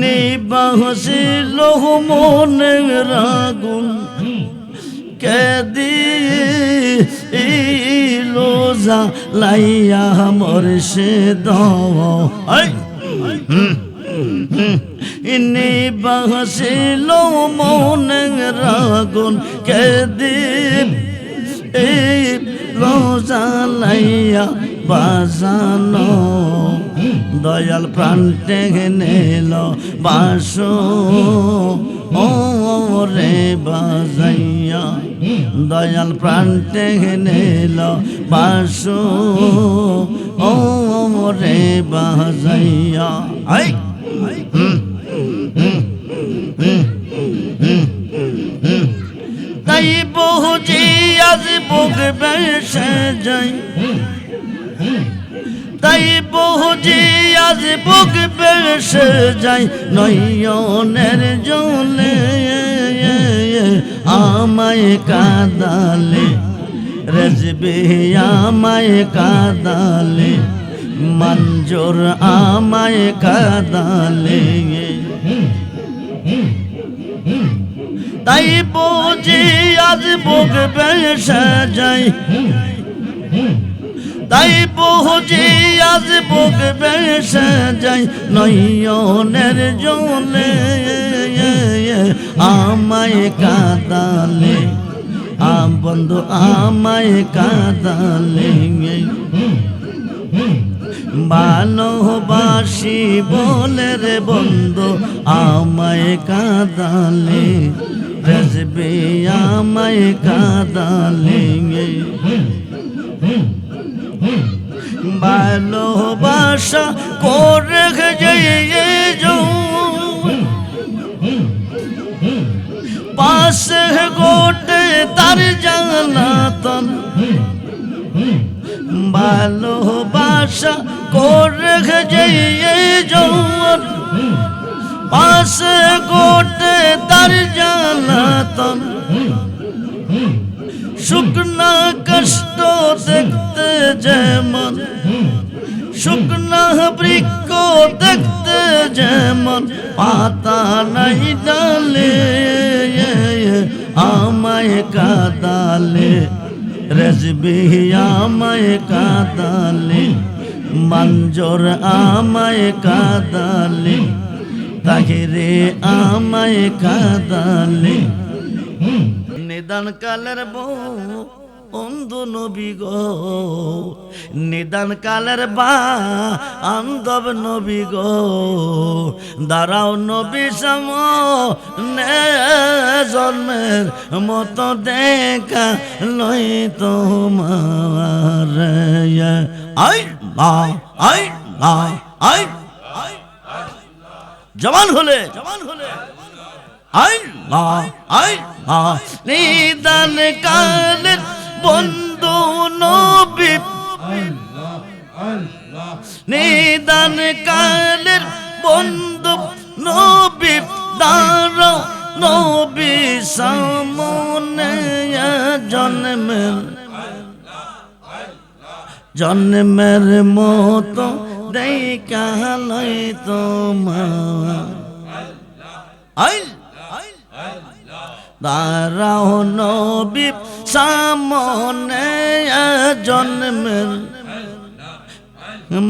নিবাসিল মনের আগুন কে দিলো লাইয়া মরশে দাই নিবাসিল মনের আগুন কে দিল রোজালাইয়া বাজানো দয়াল প্রাণ টেগে নেল বাসো। রে বাজাইয়া দয়াল প্রাণ টেগে নেল বাসো। রে বাজাইয়া। আই। তাই বহুজি আজ বুক বেসে যাই তাই বহুজি আজ বুক বেসে যাই নয়নের জলে। আমায় কাদালে, রেজবে আমায় কাদালে, মঞ্জুর আমায় কাদালে। তাই বুঝি আজ বুক বেসে যাই তাই বুঝি আজ বুক বেসে যাই নয়নের জলে। আমায় কাদালে আম বন্ধু, আমায় কাদালে। ভালোবাসি বলে রে বন্ধু, আমায় কাদালে। রসবে আমায় কাদালে। ভালোবাসা করে পাশে গোটে তার জানাতন ভালোবাসা করে যৌন। পাশে গোটে তার জানাতন শুকনা কষ্ট দেখতে যেমন শুকনা বৃক্ষ দেখতে যেমন, পাতা নাই ডালে, আমায় কাদালে, রেজবি আমায় কাদালে, মঞ্জুর আমায় কাদালে, তাহিরে আমায় কাদালে। নিদান কালের বউ অন্ধ নবী গো। নিদান কালের বা আন্দব নবী গো। দাঁড়াও নবী সম জন্মের মতো দেখা লই তোমার। আই আই আই জবান হলে জবান হলে। আই মা আই মা। নিদান কালের বন্ধু নবী। নিদান কালের বন্ধু নবী দাঁড়ো নবী সামনে জন্মের জন্মের মতো দেখা লই তোমার। দাঁড়াও নবী সামনে জন্মের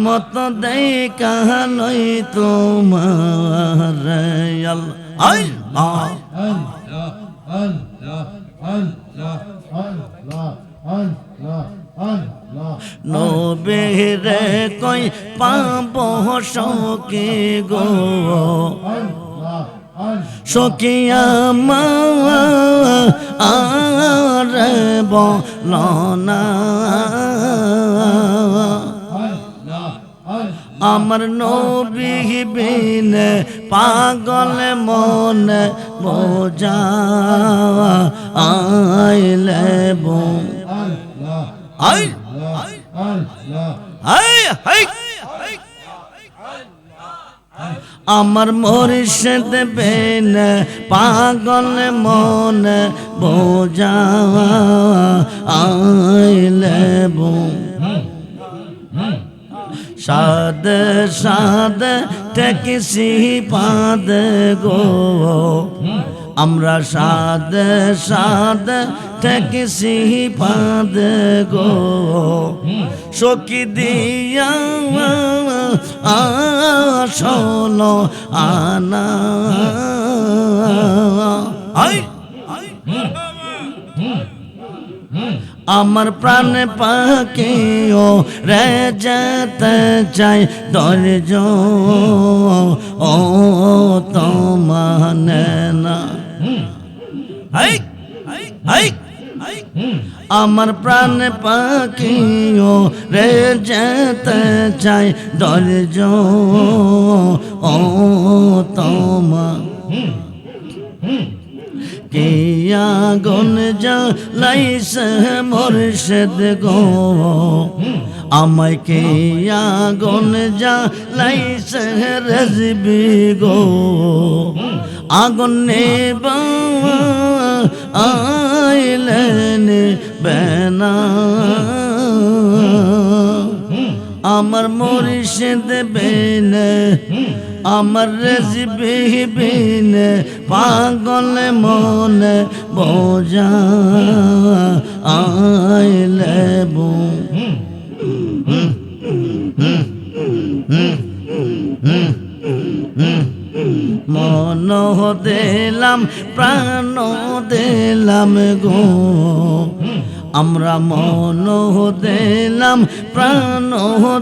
মত দেই কাহালই তোমার আল্লাহ। নবীরে কই পাব সকে গো? সকিয়া মা আর বলনা। আমার নবী বিন পাগল মন বোঝা আইলে বো আই আই হাই আমার মরিষদ বেন পাগল মন বোঝা আইলে সাদ সাদ টেকিসি পাদ গো। আমরা সাদ সাদ টেকিসি পাদ গো। সকি দিয়া আসলো আনা। আমার প্রাণ পাখিও রে যেতে চাই ধৈর্য ও তো না হাই হাই আমার প্রাণ পাখিও রে যেতে চাই ধৈর্য ও তোমা। কিয়া গন লাইস মোরশেদ গো? আমায় কিয়া গন লাইস রেজবি গো? আগুন নেবা আইলেন বেনা। আমার মরিষেদ বেনে আমার রেজবি বিনে পাগল মনে বোঝা আইলে বু মন দিলাম, প্রাণ দিলাম গো। আমরা মন দিলাম, প্রাণ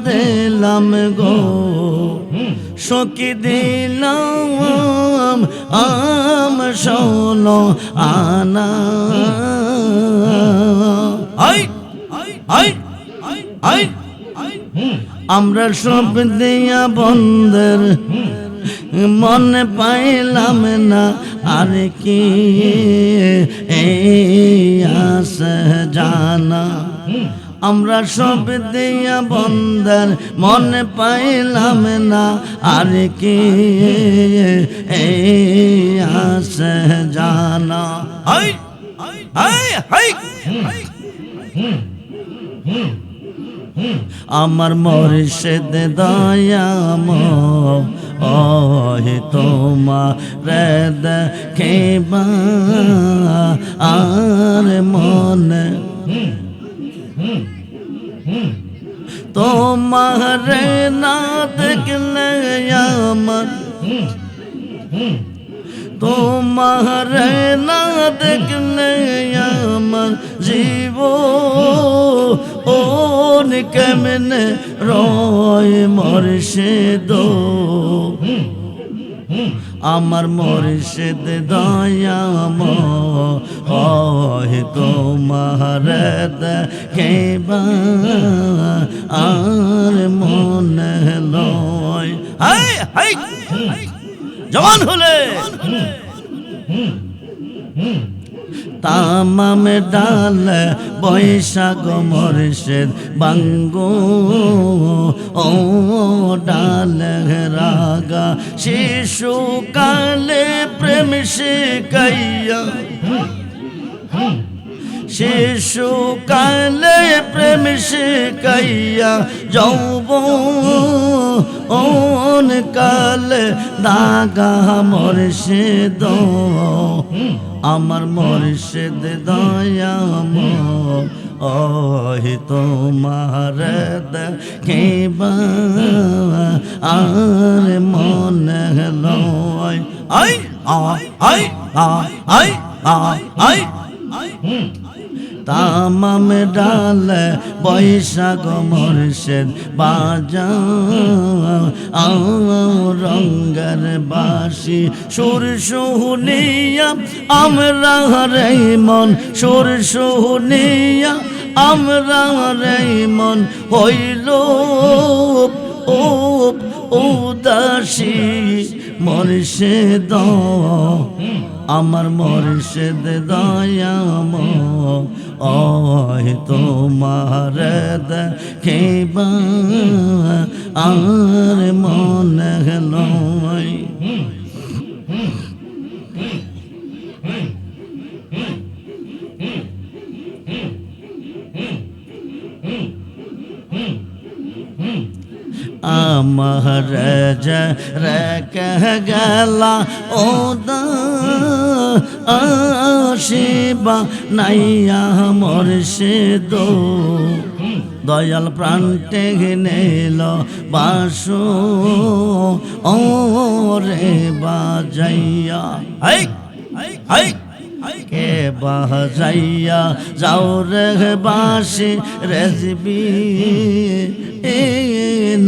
দিলাম গো। সকি দিলাম, আম শোনো আনা। আই আই আই আমরা সব দিয়া বন্ধের মনে পাইলাম না আর কি আস জানা। আমরা সব দিয়া বন্ধের মনে পাইলাম না আর কি আস জানা। হাই হাই হাই আমার মরিষেদ দয়াম, ওহে তোমা রেদ খেবা আর মনে তোমার না দেখলে আমার, তোমার না দেখলে আমার জীব ও কেমনে রয় মর্ষেদ আমার মর্ষেদ দয়াম হয় তোমার কেবা আর মনে লয় জবান হলে তামাম ডাল বৈশাখ মর্ষেদ বাঙ্গো ও ডাল রাগা। শিশু কালে প্রেম শিকাইয়া শিশু কালে প্রেম শিকাইয়া যৌব ওন কালে দাগা মর্ষেদ। আমার মর্ষেদ দয়াম ওহি তোমার আর মনে লয় আই আই আই আই আই আই। তামাম ডাল বৈশাখ মর্ষেদ বাজা রঙ্গের বাসি সুর সুহুনিয়া আমরা রে মন, সুর সুহুনিয়া আমরা রে মন হইল ও উদাসী। মর্ষেদ আমার মর্ষেদ দয়াম অয় তোমার খেবা আর মনে লয় রে যে রে কহ গেলা ও দা শিবা নাইয়া মর্ষিদ দয়াল প্রাণ টেগে নেল বাসু ও রে বাজাইয়া হাই হাই কে বাজাইয়া যাও রে বাসি রেজবি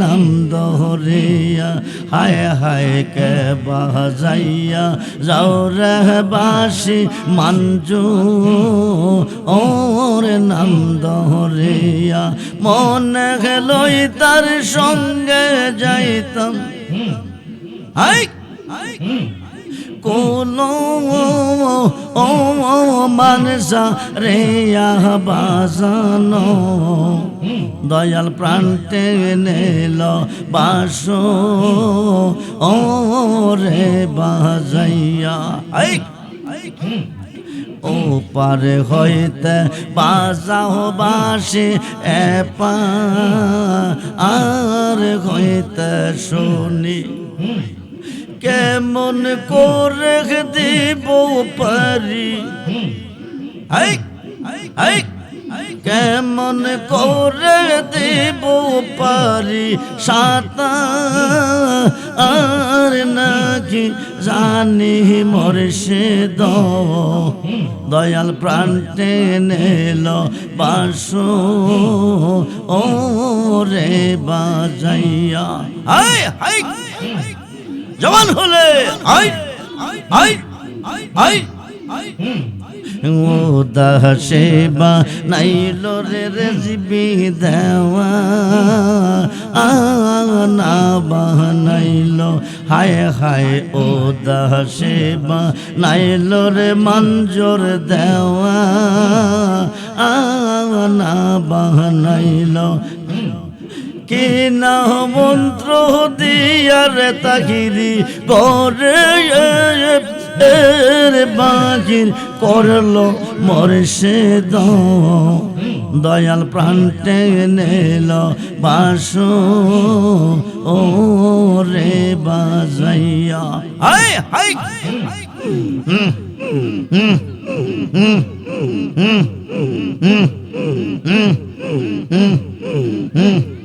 নাম দহরিয়া হায় হায় কে বাজাইয়া যাও রে বাসি মাঞ্জু ওর নাম দহরিয়া মনে গেলই তার সঙ্গে যাইতাম। হাই! বাজানো দয়াল প্রাণ টেনেল বাস ও রে বাজাইয়া ও পারে হইতে বাজাও বাসি, এ পা আর হইতে শুনি। কেমন করে দিব পারি? কেমন করে দিব পারি? সাতা আর নাকি জানি মরশে দ। দয়াল প্রাণ টেনেল বাসো ও রে বাজাইয়া। হাই হাই জবান হলে। আই আই আই ও দাসেবা নাইল রে রেজিবি দেওয়া। আনা বানাইল হায় হায়, ও দাসেবা নাইল রে মঞ্জুর দেওয়া। আনা বানাইল কি না মন্ত্র দিয়ার তাহিরি করে বাজির করল মরশে দ দয়াল প্রাণ টেনেল বাস ও রে বাজাইয়া হাই হাই হুম হুম হুম হুম হুম হুম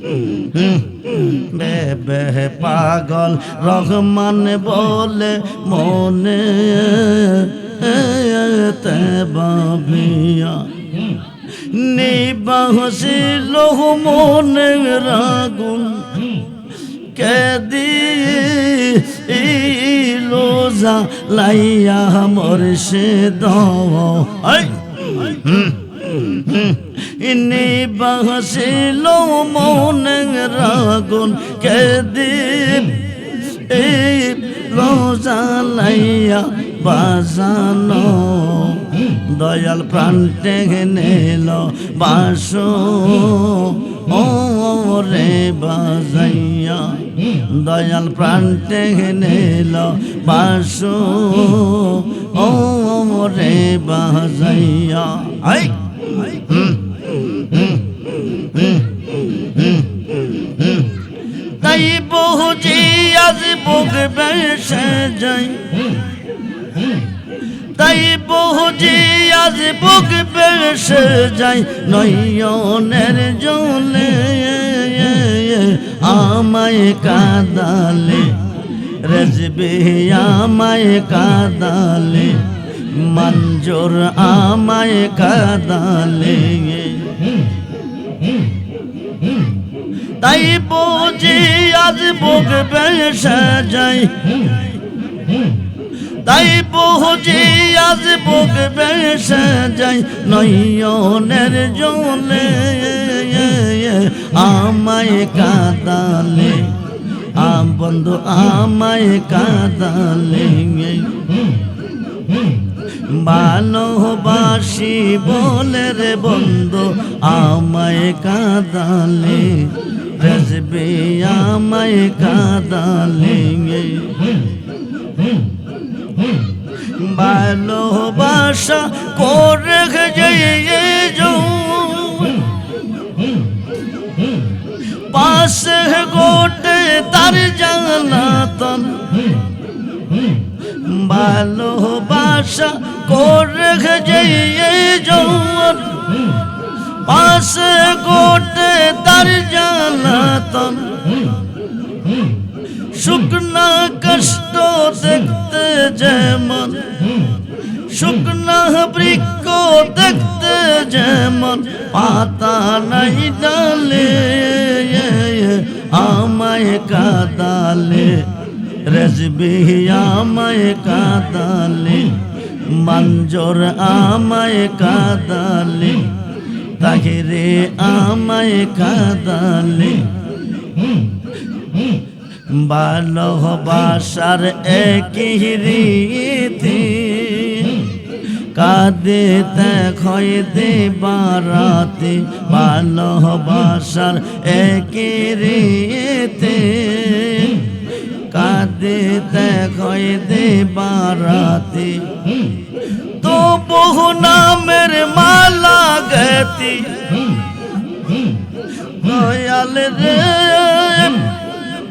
পাগল রহমান বলে মনে বাবিয়া নিবাসিল মনে রাগুন। কেদি লোজা লাইয়া মরশে ইনি বাসিল মনে রাগুন কেদিন এই রোজা লাইয়া বাজানো দয়াল প্রাণ টেগে নেল বাস ও রে বাজাইয়া দয়াল প্রাণ টেগে নেল বাস ও রে বাজাইয়া আই তাই বহুজি আজ বুক বেসে যাই তাই বহুজি আজ বুক বেসে যাই নয়নের জলে আমায় কাদালে, রেজবে আমায় কাদালে, মঞ্জুর আমায় কাদালে। তাই বুঝি আজ বুক বেসে যাই। তাই বুঝি আজ বুক বেসে যাই নয়নের জলে। আমায় কাদালে আম বন্ধু আমায় কাদালে। ভালোবাসি বলে রে বন্ধু, আমায় কাদালে রসবে আমায় কাদালে। ভালোবাসা করে পাশে গোটে তার জানাতন। ভালোবাসা করে যৌন পাশে গোটে তার জানাতন শুকনা কষ্ট দেখতে যেমন শুকনা বৃক্ষ দেখতে যেমন, পাতা নাই ডালে আমায় কাদালে। রেজবি আমায় কাদালে মঞ্জোর আমায় কাদালে তাহিরে আমায় কাদালে ভালোবাসার একই রীতি কাঁদে দেখয় দে বারাতে ভালোবাসার একই কাঁদে, দেখয় দে বারাতে। তো বহু নামের মালা গতি। দয়াল রে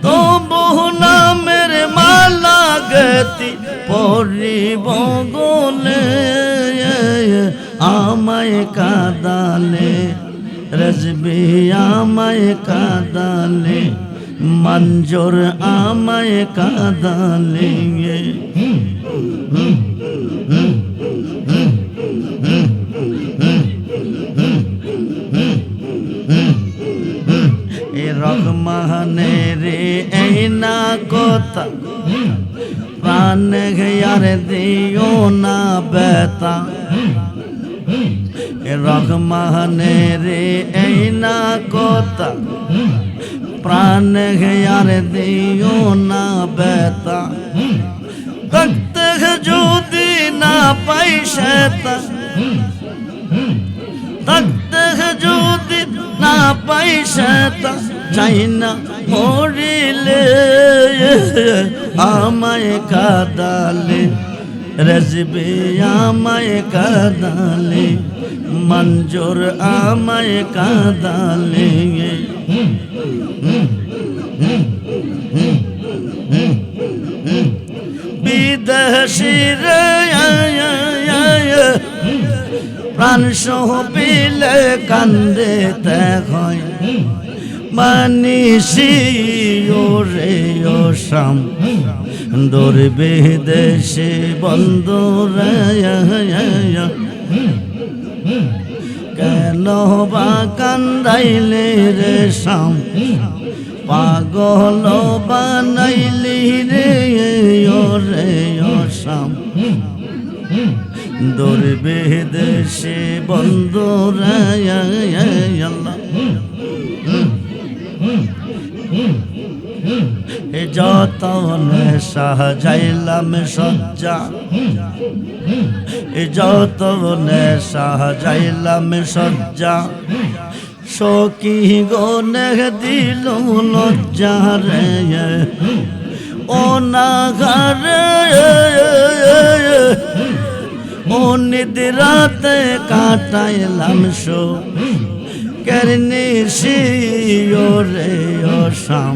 তো বহু নামের মালা গতি। পরিব গোলে, আমায় কাদালে, রজবি আমায় কাদালে। মঞ্জুর আমায় কাদালে এ রহমানে রে, এই না কথা। প্রাণ ঘয়ার দিও না বেতা রহমানে রে, এই না কথা। প্রাণ ঘয়ার দিও না বেতা তক্ত যদি না পাই সেতা তক্ত যদি না পাই সেতা চাই না মরিলে আমায় কাদালে। রজবে আমায় কাদালে মঞ্জুর আমায় কাদালে। বিদেশির প্রাণ সহ পিলে কান্দে হয়। মানিসি ওরে ও শাম দৌড়বে দেশে বন্ধ কেন বা কান্দাইলে রে শাম। পাগল বানাইলি রে ও শাম দৌড়বে দেশে বন্ধ আল্লাহ। এ যত সাহাযাইলাম সজ্জা। এ যত সাহাযাইলাম সজ্জা। সকি গনে দিল লজ্জা রে। ও না ঘরে ও নিদ্রাতে কাটাইলাম শো করনে শিওরে ও শাম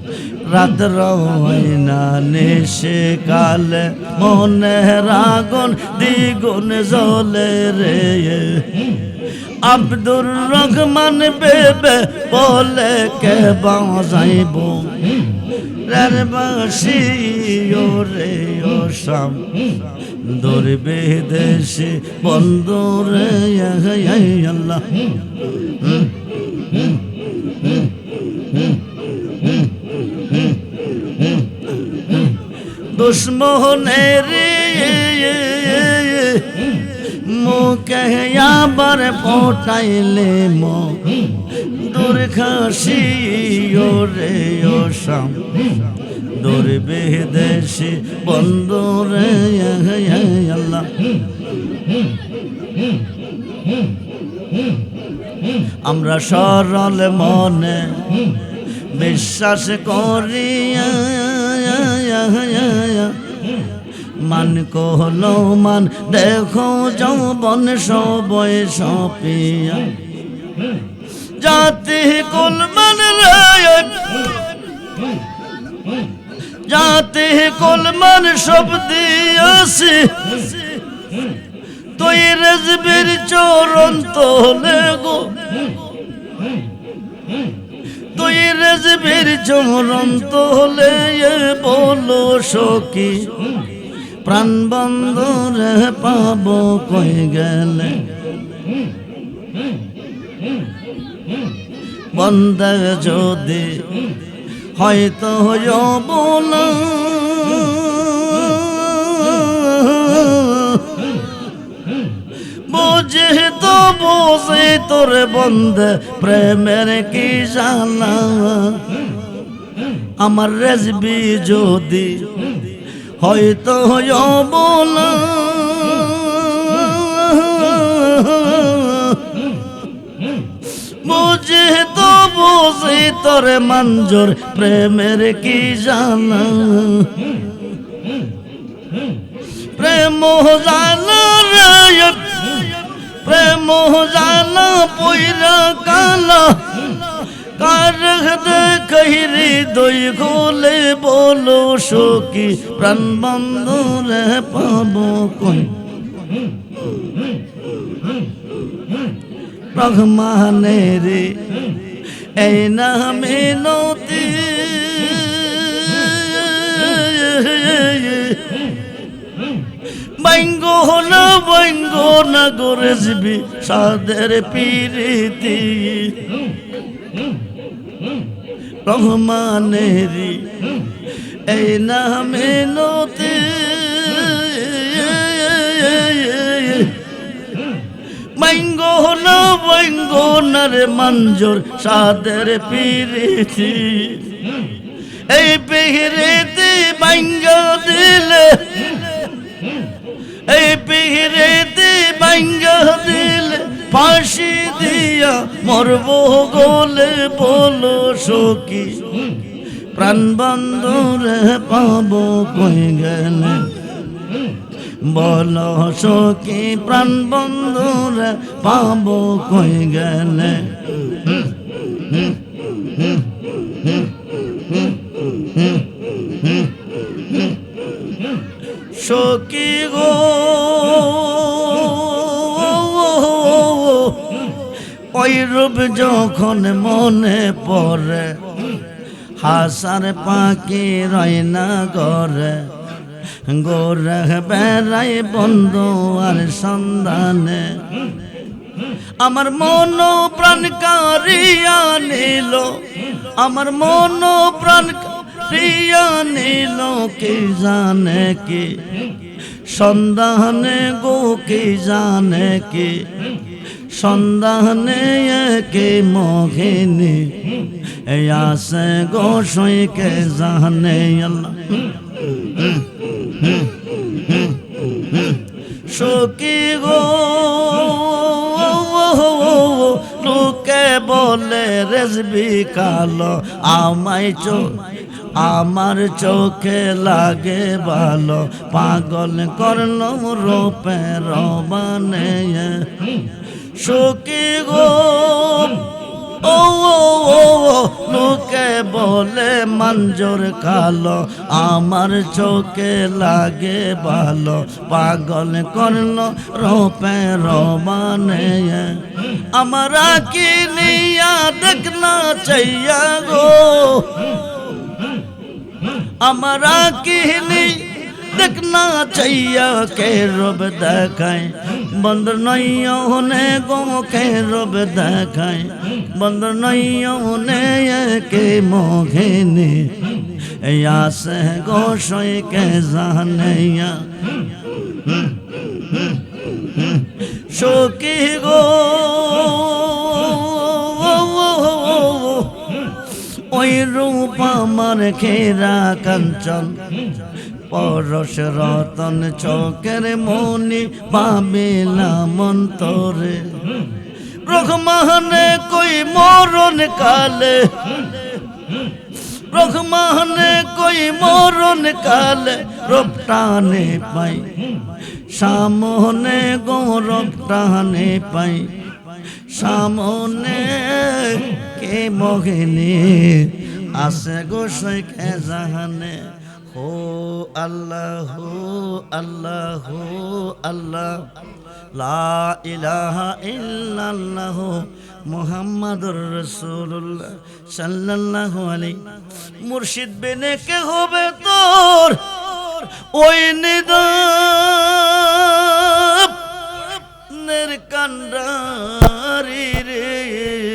রাত রওয়াইনা নেশে কালে মনে রাগন, দ্বিগুণ জলে রে। আব্দুর রহমান বেবে বলে, কে বাজাইব? রের বাসি ও রে, ও শাম দৌড়বে দেশে বন্ধ রে, আল্লাহ। দুশ্মনের মুখে আবার পটাইলে মো দূর খাসি রে ও শাম দৌড়বে দেশে বন্ধ রে আল্লাহ। আমরা সরল মনে বিশ্বাস করিয়া মান কহল, মান দেখো যৌবন সবয় সপিয়া। জাতি কুল মান জাতি কুল মান সব দিয়াছি। তুই রেজবির চরণ তোলে তুই রেজবির তোলে এ বলো সখী, প্রাণ বন্ধরে পাব কই গেলে? বন্ধ যদি হয়তো বলা। বুঝে তো বোঝে তোর বন্ধ প্রেমের কি জানা? আমার রেজবি যদি হয়তো বলা। বুঝে তো বুঝে তোর মঞ্জুর প্রেমের কি জানা? প্রেম জানা রে প্রেম জানা পইরা কালা কার কহিরি দই গোলে বলো সখী, প্রাণ বন্ধুরে পাবো কই? রহমানের এই নামে নদী। বাইঙ্গ না বাইঙ্গ না করে যাবি সাদের পিরিতি। রহমানেরি এই নামে নদী। বাইঙ্গ না বাইঙ্গ না রে মঞ্জুর, সাদের পিরিতি। এই পিরিতি বাইঙ্গ দিলে এই পিহিরেতে বাঙ্গা দিল ফাঁসি দিয়া মরব গোলে বলো সখী প্রাণ বন্ধুরে পাবো কই গেলে বলো সখী প্রাণ বন্ধুরে পাবো কই গেলে সখী গো? ওই যখন মনে পড়ে, হাসার পাখি রয় না গরে গোরে বেড়াই বন্ধু আর সন্ধানে। আমার মন প্রাণ কারিয়া নিল, আমার মন প্রাণ প্রিয়া নিল কি জানে কি? সন্ধানে গো কি জানে কি? সন্ধানে কে এই আসে গো কে জানে আল্লাহ। সখী গো, লোকে বলে রেজবি কালো, আমায় চো আমার চোখে লাগে ভালো। পাগল করল রূপে রবানে সখী গো। ও লোকে বলে মঞ্জুর কালো। আমার চোখে লাগে ভালো। পাগল করল রোপে রবানে আমার কি নিয়া দেখনা চাইয়া গো। আমার কি দেখনা চাইয়া কে রব দেখায়? বন্ধ নইয়া হনে গো, কে রব দেখায়? বন্ধ নইয়া হনে কে মোঘেনে। আসে গো সই কে জানাইয়া। সখী গো। ওই রূপ আমার খেরা কাঞ্চন। পরশ রতন চোখের মনি পাবিলাম অন্তরে রহমানে কই মরণ কালে? রহমানে কই মরণ কালে? রপ্তানে পাই। সামনে গৌরব টানে পাই। সামনে কে মোহিনী আছে গো কে জাহানে। হো আল্লাহ হো আল্লাহ হো আল্লাহ। লা ইলাহা ইল্লাল্লাহ মুহাম্মাদুর রাসূলুল্লাহ সাল্লাল্লাহু আলাইহি। মুর্শিদ বেনে কে হবে তোর? ওই নিদাব। নের কান্ডারি রে।